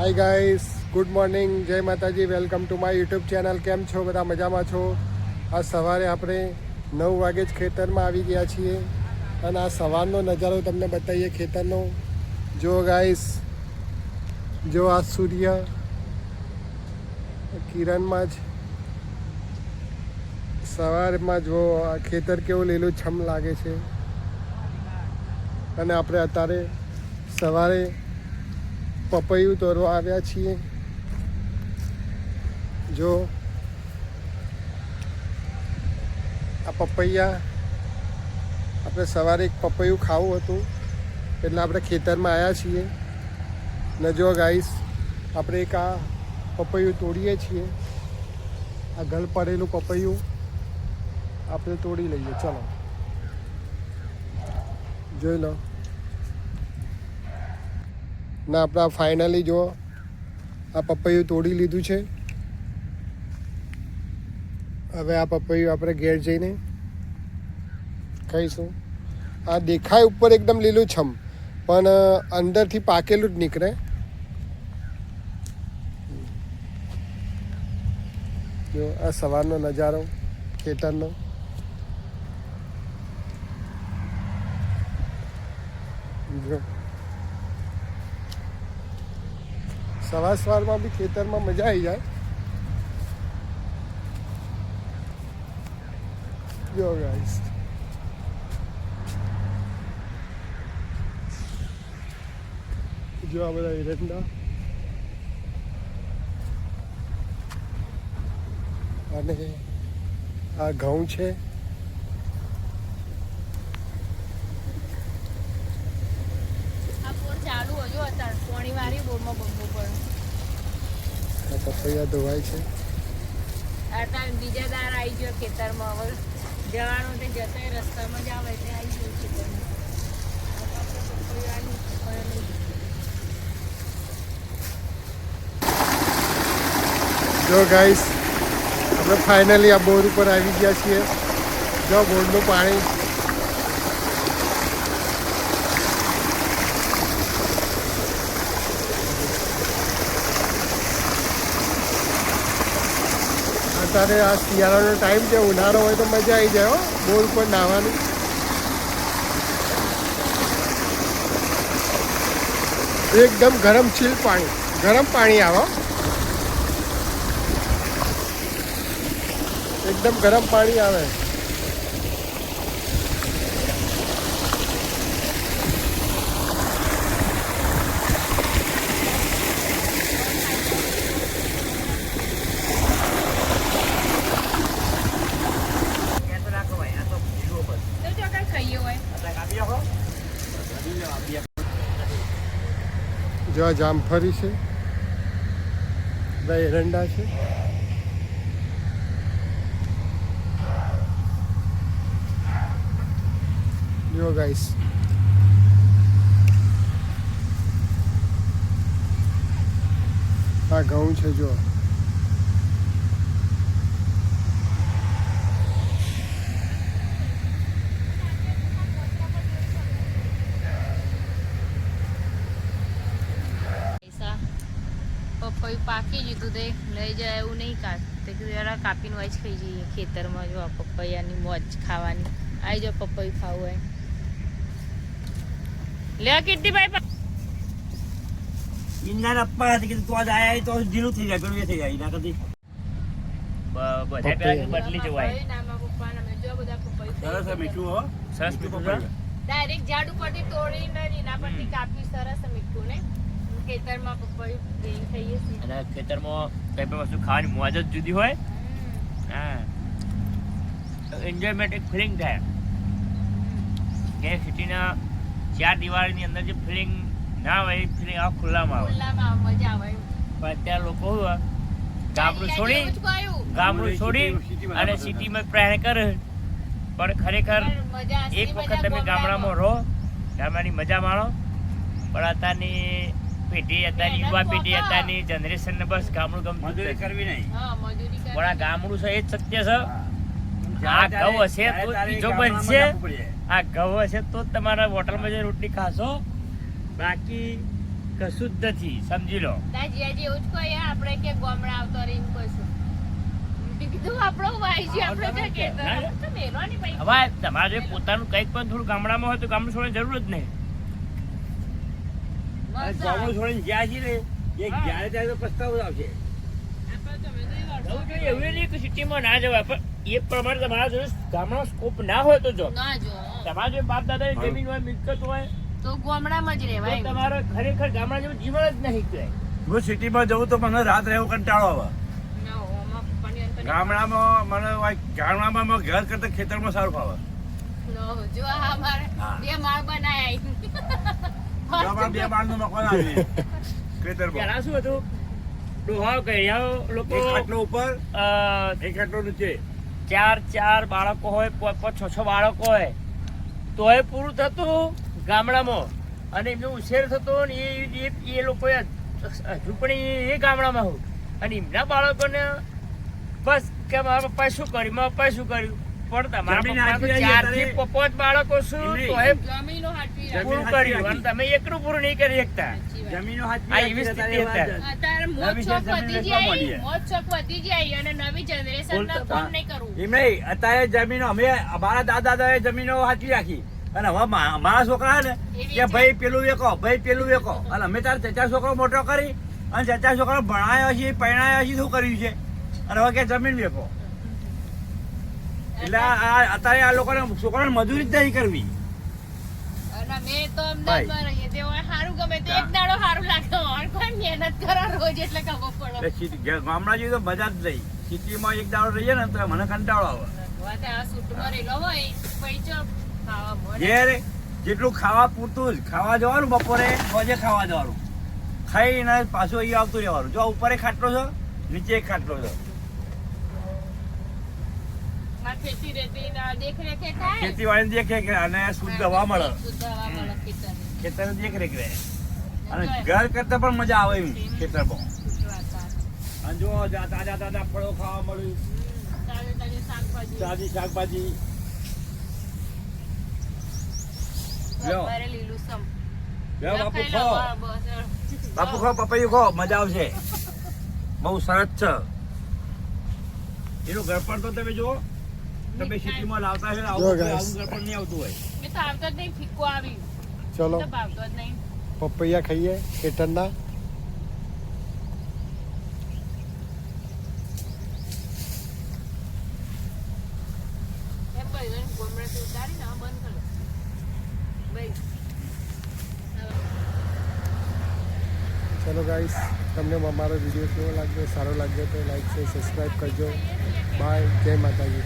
Hi guys good morning Jai Mataji. Welcome to my YouTube channel કેમ છો? બધા મજામાં છો? આ સવારે આપણે નવ વાગે જ ખેતરમાં આવી ગયા છીએ. અને આ સવારનો નજારો તમને બતાવીએ ખેતરનો. જો ગાઈસ જો આ સૂર્ય કિરણમાં જ સવારમાં જો આ ખેતર કેવું લીલું છમ લાગે છે. અને આપણે અત્યારે સવારે પપૈયું તોરવા આવ્યા છીએ. જો, આ પપૈયા, આપણે સવારે એક પપૈયું ખાવું હતું, એટલે આપણે ખેતરમાં આવ્યા છીએ. ને જો ગાઈસ આપણે એક આ પપૈયું તોડીએ છીએ. આ ગલ પડેલું પપૈયું, આપણે તોડી લઈએ. ચલો. જોઈ લો. ના, આપણે ફાઇનલી જો આ પપૈયું તોડી લીધું છે. હવે આ પપૈયું આપણે ઘેર જઈને ખાઈશું. આ દેખાય ઉપર એકદમ લીલું છમ, પણ અંદરથી પાકેલું જ નીકળે. જો, આ સવારનો નજારો, ખેતરનો. જો. સવાર સવારમાં બી ખેતરમાં મજા આવી જાય. જો ગાઈસ જો આ બધા એરંડા અને આ ઘઉં છે. આ પોર ચાલુ હજુ અત્યારે. પોણી વાળી બોરમાં બંબો. પપૈયા ધોવાય છે. બીજા દાર આવી ગયો ખેતરમાં હવે. જવાનું તે જતો રસ્તામાં જ આવે એટલે આવી ગયું ખેતરમાં. જો ગાઈસ આપણે ફાઇનલી આ બોર ઉપર આવી ગયા છીએ. જો બોરનું પાણી અત્યારે આ શિયાળાનો ટાઈમ છે, ઉનાળો હોય તો મજા આવી જાય બોર ઉપર નાહવાની એકદમ ગરમ ચીલ પાણી, ગરમ પાણી આવે. એકદમ ગરમ પાણી આવે આ જામફળી છે. બધા એરંડા છે. જો ગાઈસ આ ઘઉં છે જો. પપૈયું પાકી જીધું તે લઈ જાય એવું નહીં કાપ તે કીધું યાર કાપીને વાંચ ખાઈ જઈએ ખેતરમાં જો આ પપૈયાની મોજ ખાવાની. આવી જાઓ પપૈયું ખાવું હોય. લે કીર્તિભાઈ ઇન્ના અપ્પા હતી કીધું તું આજ આયા તો ઢીલું થઈ જાય ગળું થઈ જાય. એના કદી બધા પેલા બદલી જવાય. સરસ મીઠું હો. સરસ મીઠું? ડાયરેક્ટ ઝાડ ઉપરથી તોડીને એના પરથી કાપી સરસ મીઠું ને ખેતરમાં પપૈયું ખાઈએ છીએ. અને ખેતરમાં કઈ પણ વસ્તુ ખાવાની મોજ જ જુદી હોય. હા. એન્જોયમેન્ટ એક ફિલિંગ થાય. કે સિટીના ચાર દિવાળીની અંદર જે ફિલિંગ ના હોય એ ફિલિંગ આ ખુલ્લામાં આવે. ખુલ્લામાં મજા આવે પણ અત્યારે લોકો ગામડું છોડી. ગામડું છોડી અને સિટીમાં પ્રયાણ કરે. પણ ખરેખર એક વખત તમે ગામડામાં રહો ગામડાની મજા માણો. પણ અત્યારની પેઢી અત્યારની યુવા પેઢી અત્યારની જનરેશનને બસ ગામડું ગમતું મજૂરી કરવી નહીં. પણ આ ગામડું છે એ જ સત્ય છે. આ ઘઉં હશે તો બીજો બનશે. આ ઘઉં હશે તો જ તમારા હોટલમાં જે રોટલી ખાશો. બાકી કશું જ નથી સમજી લો. તાજી એવું જ કહીએ આપણે કે ગામડા આવતો રહીને કશું ના, ના. તમારે પોતાનું કંઈક પણ થોડું ગામડામાં હોય તો ગામડું છોડવાની જરૂર જ નહીં. ગામડું છોડીને જ્યાં છીએ ને એ જ્યારે ત્યારે તો પસ્તાવો આવશે. આપણે તો મેં તો એ જવું વર્ષો જોઈએ એવું નહીં કે સિટીમાં ના જવાય પણ એ પ્રમાણે તમારા જોડે ગામડાનો સ્કોપ ના હોય તો જો. તમારા જો બાપ દાદાની જમીન હોય મિલકત હોય તો ગામડામાં જ રહેવાય તમારે ખરેખર ગામડા જેવું જીવન જ નહીં કહેવાય. હું સિટીમાં જવું તો મને રાત રહેવું કંટાળો આવે. ગામડામાં મને ગામડામાં ઘર કરતા ખેતરમાં સારું ફાવે. જો આ અમારે બે માળ બનાયા ગામડામાં બે માળનું મકાન આવી ખેતરમાં. પહેલા શું હતું? ડોહાઓ કરિયાઓ લોકો એક ખાટલો ઉપર એક ખાટલો નીચે. ચાર ચાર બાળકો હોય પાંચ પાંચ છ છ બાળકો હોય. તોય પૂરું થતું ગામડામાં. અને એમનો ઉછેર થતો ને એ એ- લોકો હજુ પણ એ ગામડામાં હોય. અને એમના બાળકોને બસ કે મારા પપ્પાએ શું કર્યું? મારા પપ્પાએ શું કર્યું? પણ તમારા જમીન પપ્પા આપી ચાર રહ્યા થી ત્યારે- પાંચ બાળકો શું જમીનો. પૂરું કર્યું. અને તમે એકલું પૂરું નહીં કરી શકતા. જમીનો આ એવી સ્થિતિ અત્યારે. અત્યારે મોજ શોખ વધી જાય મોજ શોખ વધી જાય અને નવી જનરેશન કામ નહીં કરવું એમ નહીં અત્યારે જમીનો અમે અમારા દાદા દાદાએ જમીનો હાચવી રાખી. અને હવે મારા છોકરા ને કે ભાઈ પેલું વેકો ભાઈ પેલું વેકો. અને અમે તાર ચચા છોકરો મોટો કરી અને ચચા છોકરો ભણાયો છે પરણાયો છે શું કર્યું છે? અને હવે કે જમીન વેકો. એટલે આ અત્યારે આ લોકોને છોકરાને મજૂરી જ નહીં કરવી. અને તો અમદાવાદમાં રહીએ. તે સારું ગમે. તે એક દાડો સારું લાગે. મહેનત કરો રોજ એટલે ખબર પડે. એટલે સિટી- ગે- ગામડા જેવી તો મજા જ નહીં. સિટીમાં એક દાડો રહીએ ને તો મને કંટાળો આવે. ઘેર જેટલું ખાવા પૂરતું જ. ખાવા જવાનું બપોરે રોજે ખાવા જવાનું. ખાઈને પાછું અહીંયા આવતું રહેવાનું. જો ઉપર એક ખાટલો છો નીચે ખાટલો છે. દેખરેખ ખેતીવાડી દેખે કે અને શુદ્ધ હવા મળે. ખેતર દેખરેખ રહે. અને ઘર કરતા પણ મજા આવે એમ ખેતર શુદ્ધ અને જો તાજા તાજા ફળો ખાવા મળ્યું તાજે શાકભાજી. બાપુ ખો. બાપુ ખો પપૈયું ખો. મજા આવશે. બહુ સરસ છે. એનું ગળપણ તો તમે જુઓ. તમે સિટીમાં લાવતા છે ને આવું જો કોઈ guys. આવું ગળપણ નહીં આવતું હોય. મેં તો આવતો જ નહીં ફિક્કો આવી. ચલો. તો ભાવતો જ નહીં. પપૈયા ખાઈએ ખેતરના એમ ભાઈ ગોમડેથી ઉતારીને આ બંધ કરો. ભાઈ ચલો ગાઈસ તમને અમારો વીડિયો કેવો લાગ્યો? સારો લાગ્યો તો લાઈક છે સબસ્ક્રાઈબ કરજો. બાય જય માતાજી.